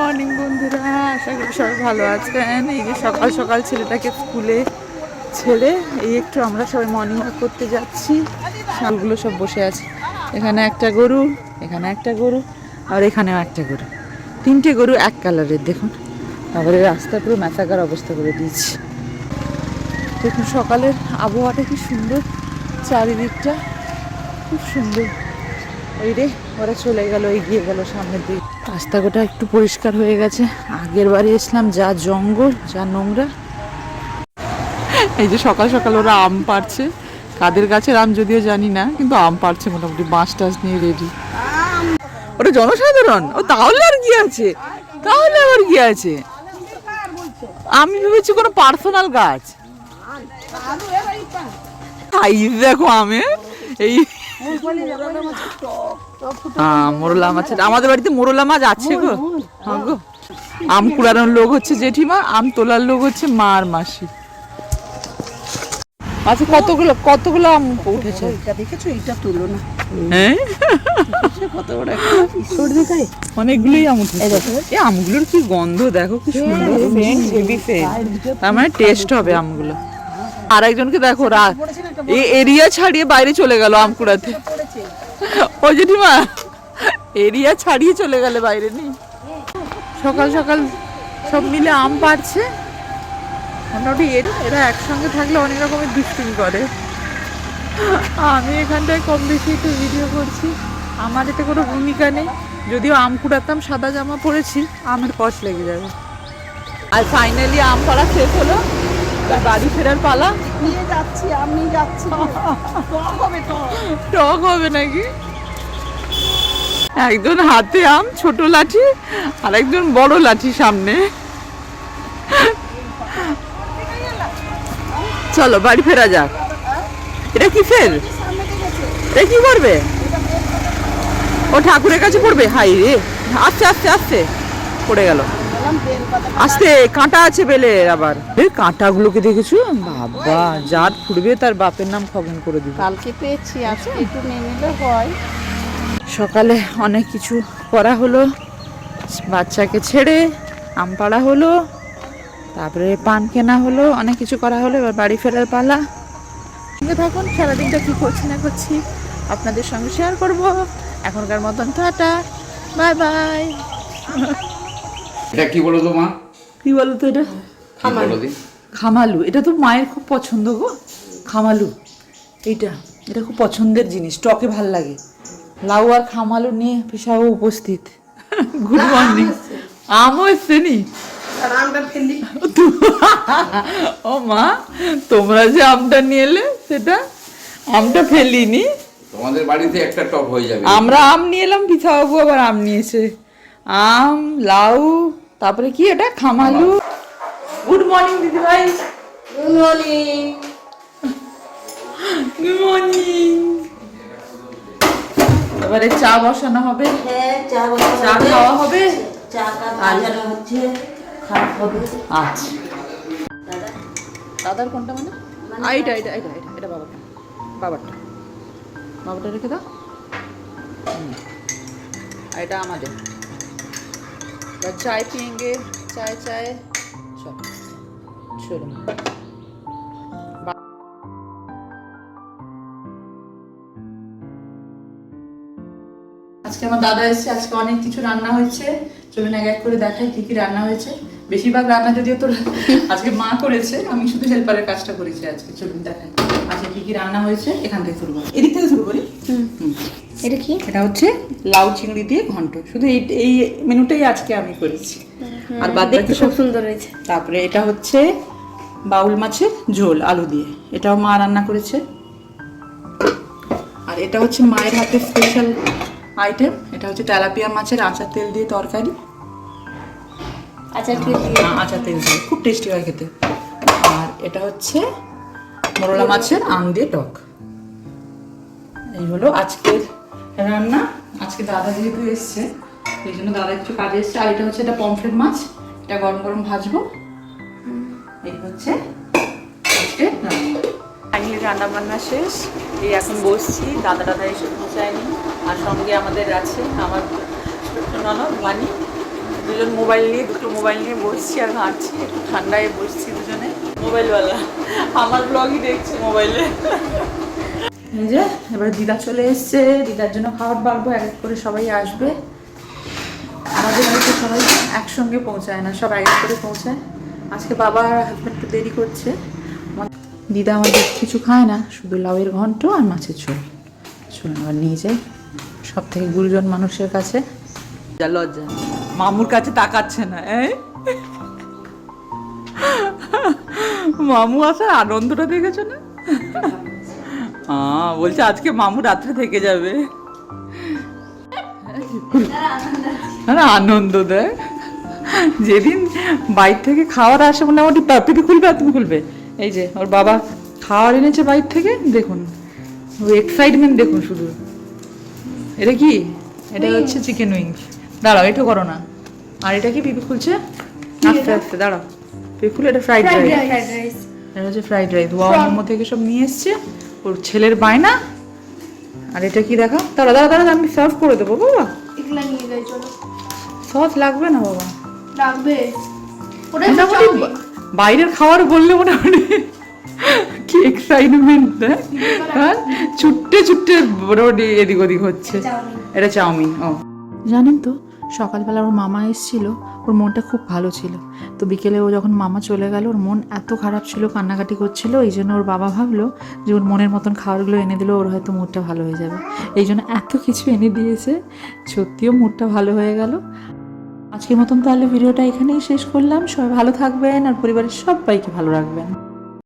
Morning, বন্ধুরা। আশা করি সবাই ভালো আছেন। এই যে সকাল সকাল ছেলেটাকে স্কুলে ছেড়ে এই একটু আমরা সবাই মর্নিং ওয়াক করতে যাচ্ছি। সারগুলো সব বসে আছে। এখানে একটা গরু, এখানে একটা গরু আর এখানেও একটা গরু। তিনটে গরু এক কালারের দেখুন। তারপরে রাস্তা পুরো ম্যাথাকার অবস্থা করে দিয়েছি। দেখুন, সকালের আবহাওয়াটা কি সুন্দর। চারিদিকটা খুব সুন্দর। ওই রে, ওরা চলে গেল, এগিয়ে গেল সামনের দিকে। রাস্তাঘাটা একটু পরিষ্কার হয়ে গেছে। আগের বারে এসলাম যা জঙ্গল, যা নোংরা। এই যে সকাল সকাল ওরা আম পারছে কাদের গাছের আম যদিও জানি না, কিন্তু আম পারছে মোটামুটি বাঁশ টাস নিয়ে রেডি ওটা জনসাধারণ? ও তাহলে আর কি আছে? তাহলে আবার কি আছে? আমি ভেবেছি কোনো পার্সোনাল গাছ। তাই দেখো আমি এই মোরলা মাছ আমাদের বাড়িতে মোরলা মাছ আছে গো। হ্যাঁ গো। আম কুড়ানোর লোক হচ্ছে জেঠিমা আম তোলার লোক হচ্ছে মা আর মাসি। আচ্ছা কতগুলো কতগুলো আম উঠেছে? এটা দেখেছ? এটা তুলো না। হ্যাঁ? কত বড় অনেকগুলোই আম উঠেছে। এই আমগুলোর কি গন্ধ? দেখো কি সুন্দর সেন্ট হেভি তার মানে টেস্ট হবে আমগুলো। আর একজনকে দেখো এই এরিয়া ছাড়িয়ে বাইরে চলে গেল আমকুড়াতে। ও জেঠিমা এরিয়া ছাড়িয়ে চলে গেলে বাইরে নি সকাল সকাল সব মিলে আম পাড়ছে। মোটামুটি এরা এরা একসঙ্গে থাকলে অনেক রকমের দুষ্টুমি করে। আমি এখানটায় কম বেশি একটু ভিডিও করছি। আমার এতে কোনো ভূমিকা নেই। যদিও আম কুড়াতাম সাদা জামা পরেছি আমের কষ লেগে যাবে। আর ফাইনালি আম পাড়া শেষ হলো। বাড়ি ফেরার পালা। নিয়ে যাচ্ছি আমি যাচ্ছি। টক হবে টক। হবে নাকি? একজন হাতে আম ছোট লাঠি আর একজন বড় লাঠি সামনে। চলো বাড়ি ফেরা যাক। এটা কি ফের? এটা কি করবে? ও ঠাকুরের কাছে পড়বে? হাই রে। আস্তে আস্তে আস্তে পড়ে গেল। আস্তে কাঁটা আছে বেলের আবার। এই কাঁটাগুলোকে দেখেছ? বাবা যার ফুটবে তার বাপের নাম খগন করে দিবে। কালকে পেয়েছি আজকে একটু নিয়ে নিলে হয়। সকালে অনেক কিছু করা হলো বাচ্চাকে ছেড়ে আম পাড়া হলো তারপরে পান কেনা হলো অনেক কিছু করা হলো এবার বাড়ি ফেরার পালা। সঙ্গে থাকুন সারাদিনটা কী করছি না করছি আপনাদের সঙ্গে শেয়ার করব। এখনকার মতন টাটা বাই বাই এটা কি বলো তো মা? কি বলো তো এটা? দি? খামালু। এটা তো মায়ের খুব পছন্দ গো। খামালু। এইটা। এটা খুব পছন্দের জিনিস। টকে ভালো লাগে। লাউ আর খামালু নিয়ে পেশাও উপস্থিত। Good morning. আমও এসছে নি? আর আমরা ফেলি। ও মা তোমরা যে আমটা নিয়ে এলে সেটা আমটা ফেলিনি। তোমাদের বাড়িতে একটা টপ হয়ে যাবে। আমরা আম নিয়ে এলাম পিঠাবাবু আবার আম নিয়েছে। আম লাউ তারপরে কি এটা? খামালু। গুড মর্নিং দিদি ভাই গুড মর্নিং গুড মর্নিং এবারে চা বসানো হবে। হ্যাঁ চা চা খাওয়া হবে? চা হচ্ছে খাওয়া হবে। আচ্ছা। দাদার কোনটা মানে? আ, এইটা এটা এটা এটা এটা বাবারটা। বাবারটা। বাবারটা রেখে দাও। হুম। এটা আমাদের। এবার চায় পিয়েঙ্গে চায় চায় সব চলুন আজকে আমার দাদা এসেছে আজকে অনেক কিছু রান্না হয়েছে। চলুন এক এক করে দেখাই কি কি রান্না হয়েছে। বেশিরভাগ রান্না যদিও তোর আজকে মা করেছে আমি শুধু হেল্পারের কাজটা করেছি আজকে। চলুন দেখাই। আজকে কি কি রান্না হয়েছে এখান থেকে শুরু করি। এদিক থেকে শুরু করি? হুম। এটা কি? এটা হচ্ছে লাউ চিংড়ি দিয়ে ঘন্ট। শুধু এই এই মেনুটাই আজকে আমি করেছি। আর বাদ বাকি সব সুন্দর হয়েছে। তারপরে এটা হচ্ছে বাউল মাছের ঝোল আলু দিয়ে। এটাও মা রান্না করেছে। আর এটা হচ্ছে মায়ের হাতে স্পেশাল আইটেম এটা হচ্ছে তেলাপিয়া মাছের আচার তেল দিয়ে তরকারি। আচ্ছা ঠিক আ- আচার তেল দিয়ে। খুব টেস্টি হয় খেতে। আর এটা হচ্ছে মোরলা মাছের আম দিয়ে টক। এই হলো আজকের রান্না। আজকে দাদা যেহেতু এসছে, এই জন্য দাদা একটু কাজে এসছে। আর এটা হচ্ছে এটা পমফ্রেট মাছ। এটা গরম গরম ভাজবো। এই হচ্ছে আজকে রান্না। রান্না বান্না শেষ। এই এখন বসছি। দাদা দাদা এসে পৌঁছায়নি। আর সঙ্গে আমাদের আছে আমার ছোট্ট ননদ বানি দুজন মোবাইল নিয়ে, দুটো মোবাইল নিয়ে বসছি আর ঘাঁটছি একটু ঠান্ডায় বসছি দুজনে। মোবাইলওয়ালা। আমার ব্লগই দেখছে মোবাইলে। যে, এবার দিদা চলে এসছে। দিদার জন্য খাবার বাড়বো, এক এক করে সবাই আসবে। আমাদের বাড়িতে সবাই একসঙ্গে পৌঁছায় না, সব এক এক করে পৌঁছায়। আজকে বাবা আর একটু দেরি করছে। দিদা আমাদের কিছু খায় না, শুধু লাউয়ের ঘন্ট আর মাছের ঝোল। চলুন আবার নিয়ে যাই সব থেকে গুরুজন মানুষের কাছে। লজ্জা। মামুর কাছে তাকাচ্ছে না মামু আসার আনন্দটা দেখেছ না? বলছে আজকে মামু রাত্রে থেকে যাবে। আনন্দ দেয় যেদিন বাইর থেকে খাওয়ার আসে মোটামুটি পিপি খুলবে আর তুমি খুলবে। এই যে ওর বাবা খাওয়ার এনেছে বাইর থেকে দেখুন। এক্সাইটমেন্ট দেখুন শুধু। এটা কি? এটা হচ্ছে চিকেন উইংস দাঁড়াও এটা করো না। আর এটা কি পিপি খুলছে? আস্তে আস্তে দাঁড়াও। পিপি খুলে এটা ফ্রাইড রাইস এটা হচ্ছে ফ্রাইড রাইস ওয়া মোমো থেকে সব নিয়ে এসছে। ওর ছেলের বায়না? আর এটা কি দেখা দাঁড়া দাঁড়া দাঁড়া আমি সার্ভ করে দেবো বাবা। এগুলা নিয়ে যাই চলো। সস লাগবে না বাবা। মোটামুটি বাইরের খাবার বললে মোটামুটি কি এক্সাইটমেন্ট হ্যাঁ? ছুট্টে ছুট্টে মোটামুটি এদিক ওদিক হচ্ছে। এটা চাউমিন ও। জানেন তো সকালবেলা ওর মামা এসেছিল, ওর মনটা খুব ভালো ছিল। তো বিকেলে ও যখন মামা চলে গেল, ওর মন এত খারাপ ছিল, কান্নাকাটি করছিল, এই জন্য ওর বাবা ভাবলো যে ওর মনের মতন খাবারগুলো এনে দিলে ওর হয়তো মুডটা ভালো হয়ে যাবে। এই জন্য এত কিছু এনে দিয়েছে, সত্যিও মুডটা ভালো হয়ে গেল। আজকের মতন তাহলে ভিডিওটা এখানেই শেষ করলাম। সবাই ভালো থাকবেন আর পরিবারের সবাইকে ভালো রাখবেন।